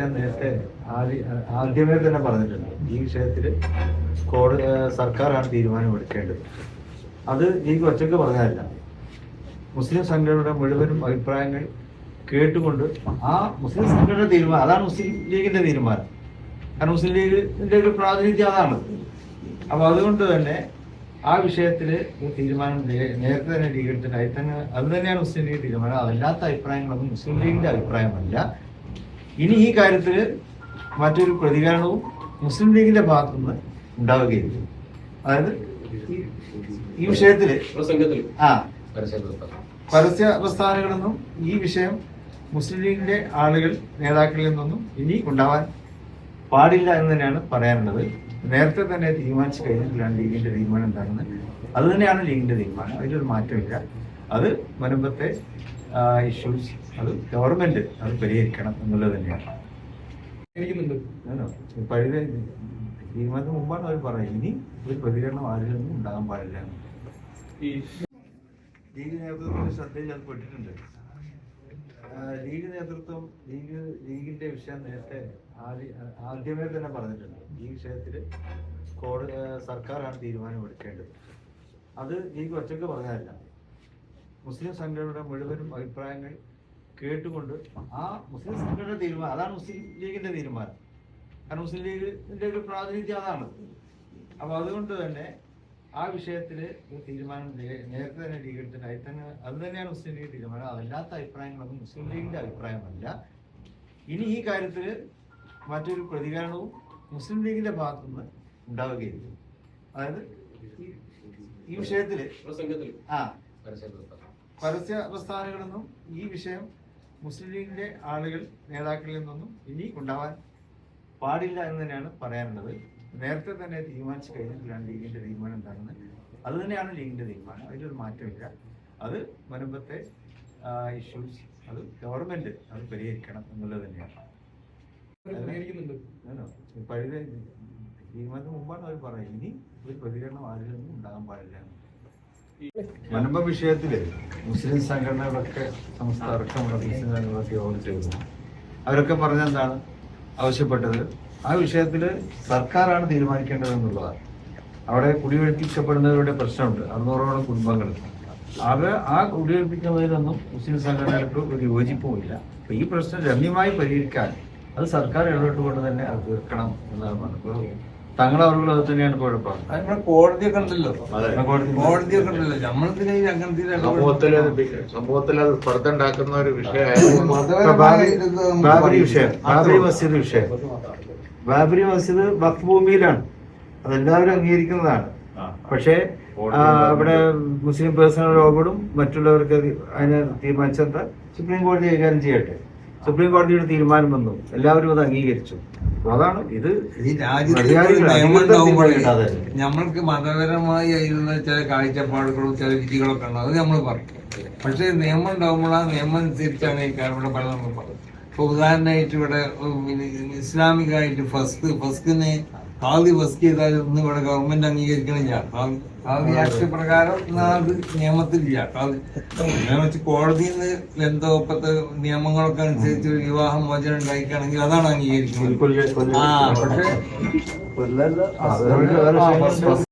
ഞാൻ നേരത്തെ ആദ്യ- ആദ്യമേ തന്നെ പറഞ്ഞിട്ടുണ്ട്. ഈ വിഷയത്തിൽ കോടതി സർക്കാരാണ് തീരുമാനം എടുക്കേണ്ടത്. അത് എനിക്ക് ഒറ്റയ്ക്ക് പറഞ്ഞതല്ല. മുസ്ലിം സംഘടനയുടെ മുഴുവനും അഭിപ്രായങ്ങൾ കേട്ടുകൊണ്ട് ആ മുസ്ലിം സംഘടനയുടെ തീരുമാനം അതാണ് മുസ്ലിം ലീഗിന്റെ തീരുമാനം. കാരണം മുസ്ലിം ലീഗിന്റെ ഒരു പ്രാതിനിധ്യം അതാണ്. അപ്പൊ അതുകൊണ്ട് തന്നെ ആ വിഷയത്തിൽ തീരുമാനം നേരത്തെ തന്നെ ലീഗ് എടുത്തിട്ട് അതിൽ തന്നെ അത് തന്നെയാണ് മുസ്ലിം ലീഗ് തീരുമാനം. അതല്ലാത്ത അഭിപ്രായങ്ങളൊന്നും മുസ്ലിം ലീഗിന്റെ അഭിപ്രായമല്ല. ഇനി ഈ കാര്യത്തിൽ മറ്റൊരു പ്രതികരണവും മുസ്ലിം ലീഗിന്റെ ഭാഗത്തുനിന്ന് ഉണ്ടാവുകയില്ല. അതായത് ഈ- വിഷയത്തിൽ ആ പരസ്യ പ്രസ്ഥാനങ്ങളൊന്നും ഈ വിഷയം മുസ്ലിം ലീഗിന്റെ ആളുകൾ നേതാക്കളിൽ നിന്നൊന്നും ഇനി ഉണ്ടാവാൻ പാടില്ല എന്ന് തന്നെയാണ് പറയാനുള്ളത്. നേരത്തെ തന്നെ തീരുമാനിച്ചു കഴിഞ്ഞിട്ടില്ലാണ് ലീഗിന്റെ തീരുമാനം എന്താണെന്ന്. അത് തന്നെയാണ് ലീഗിന്റെ തീരുമാനം. അതിലൊരു മാറ്റമില്ല. അത് മുൻപത്തെ ഇഷ്യൂസ് അത് ഗവൺമെന്റ് അത് പരിഹരിക്കണം എന്നുള്ളത് തന്നെയാണ്. പഴയ തീരുമാനത്തിന് മുമ്പാണ് അവർ പറയുന്നത്. ഇനി ഒരു പ്രതികരണം ആരിൽ നിന്നും ഉണ്ടാകാൻ പാടില്ല എന്ന്. ഈ ലീഗ് നേതൃത്വത്തിന്റെ ശ്രദ്ധയിൽ അത് പെട്ടിട്ടുണ്ട്. ലീഗ് നേതൃത്വം ലീഗ് ലീഗിന്റെ വിഷയം നേരത്തെ ആദ്യമേ തന്നെ പറഞ്ഞിട്ടുണ്ട്. ഈ വിഷയത്തിൽ കോടതി സർക്കാരാണ് തീരുമാനം എടുക്കേണ്ടത് അത് ലീഗ് ഒറ്റയ്ക്ക് പറഞ്ഞതല്ല. മുസ്ലിം സംഘടനയുടെ മുഴുവനും അഭിപ്രായങ്ങൾ കേട്ടുകൊണ്ട് ആ മുസ്ലിം സംഘടനയുടെ തീരുമാനം അതാണ് മുസ്ലിം ലീഗിന്റെ തീരുമാനം. കാരണം മുസ്ലിം ലീഗിന്റെ ഒരു പ്രാതിനിധ്യം അതാണ്. അപ്പൊ അതുകൊണ്ട് തന്നെ ആ വിഷയത്തിൽ തീരുമാനം നേരത്തെ തന്നെ ലീഗ് എടുത്തിട്ട് അതിൽ തന്നെ അത് തന്നെയാണ് മുസ്ലിം ലീഗ് തീരുമാനം. അതല്ലാത്ത അഭിപ്രായങ്ങളൊന്നും മുസ്ലിം ലീഗിന്റെ അഭിപ്രായമല്ല. ഇനി ഈ കാര്യത്തിൽ മറ്റൊരു പ്രതികരണവും മുസ്ലിം ലീഗിന്റെ ഭാഗത്തുനിന്ന് ഉണ്ടാവുകയില്ല. അതായത് ഈ- വിഷയത്തിൽ ആ. പരസ്യ പ്രസ്ഥാനങ്ങളൊന്നും ഈ വിഷയം മുസ്ലിം ലീഗിന്റെ ആളുകൾ നേതാക്കളിൽ നിന്നൊന്നും ഇനി ഉണ്ടാവാൻ പാടില്ല എന്ന് തന്നെയാണ് പറയാനുള്ളത് നേരത്തെ തന്നെ തീരുമാനിച്ചു കഴിഞ്ഞിട്ടില്ലാണ് ലീഗിന്റെ തീരുമാനം എന്താണെന്ന് അത് തന്നെയാണ് ലീഗിന്റെ തീരുമാനം അതിലൊരു മാറ്റമില്ല അത് മുൻപത്തെ ഇഷ്യൂസ് അത് ഗവൺമെന്റ് അത് പരിഹരിക്കണം എന്നുള്ളത് തന്നെയാണ് പഴുത തീരുമാനത്തിന് മുമ്പാണ് അവർ പറയുന്നത് ഇനി ഒരു പ്രതികരണം ആരിൽ നിന്നും ഉണ്ടാകാൻ പാടില്ല മനമ്പ വിഷയത്തിൽ മുസ്ലിം സംഘടനകളൊക്കെ സംസ്ഥാന യോഗം ചെയ്തു. അവരൊക്കെ പറഞ്ഞെന്താണ്? ആവശ്യപ്പെട്ടത്. ആ വിഷയത്തിൽ സർക്കാരാണ് തീരുമാനിക്കേണ്ടത് എന്നുള്ളതാണ് അവിടെ കുടിയൊഴിപ്പിക്കപ്പെടുന്നവരുടെ പ്രശ്നമുണ്ട്. അറുന്നൂറോളം കുടുംബങ്ങൾ. അവ ആ കുടിയൊഴിപ്പിക്കുന്നതിലൊന്നും മുസ്ലിം സംഘടനകൾക്ക് ഒരു യോജിപ്പുമില്ല. ഈ പ്രശ്നം രമ്യമായി പരിഹരിക്കാൻ അത് സർക്കാർ ഇടപെട്ടുകൊണ്ട് തന്നെ അത് തീർക്കണം എന്നാണ് പറഞ്ഞത് തങ്ങളുടെ അവർക്ക് അത് തന്നെയാണ് കുഴപ്പം. നമ്മുടെ കോടതിയൊക്കെ ഉണ്ടല്ലോ കോടതിയൊക്കെ ഉണ്ടല്ലോ നമ്മളിതിനെ അങ്ങനത്തെ സമൂഹത്തിൽ സമൂഹത്തിൽ അത് സ്പർദ്ധ ഉണ്ടാക്കുന്ന ഒരു വിഷയമായി ബാബരി വിഷയം. ബാബരി മസ്ജിദ് വിഷയം. ബാബരി മസ്ജിദ് വഖ് ഭൂമിയിലാണ് അതെല്ലാവരും അംഗീകരിക്കുന്നതാണ്. പക്ഷേ അവിടെ മുസ്ലിം പേഴ്സണൽ ലോബോർഡും മറ്റുള്ളവർക്ക് അത് അതിനെ തീരുമാനിച്ചെന്താ? സുപ്രീം കോടതി കൈകാര്യം ചെയ്യട്ടെ. സുപ്രീം കോടതിയുടെ തീരുമാനം വന്നു. എല്ലാവരും അത് അംഗീകരിച്ചു. അതാണ് ഇത് ഈ രാജ്യത്ത്. നമ്മൾക്ക് മതപരമായി അതിലുള്ള ചില കാഴ്ചപ്പാടുകളും ചില രീതികളൊക്കെ ഉണ്ട് അത് നമ്മൾ പറയും. പക്ഷേ നിയമം ഉണ്ടാകുമ്പോൾ ആ നിയമം അനുസരിച്ചാണ് ഈ കാര്യങ്ങളുടെ പല നമ്മൾ പറയും ഇപ്പൊ ഉദാഹരണമായിട്ട് ഇവിടെ ഇസ്ലാമിക ആയിട്ട് ഇസ്ലാമികമായിട്ട് ഫസ്റ്റ് ഫസ്റ്റിനെ കാതി ഫസ്റ്റ് ചെയ്താൽ ഇന്ന് ഇവിടെ ഗവൺമെന്റ് അംഗീകരിക്കണില്ല. ആക്ട് പ്രകാരം അത് നിയമത്തിലില്ല. അങ്ങനെ വെച്ച് കോടതിയിൽ നിന്ന് ഇപ്പത്തെ നിയമങ്ങളൊക്കെ അനുസരിച്ച് വിവാഹം മോചനം ഉണ്ടായിക്കാണെങ്കിൽ അതാണ് അംഗീകരിക്കുന്നത്. ആ പക്ഷേ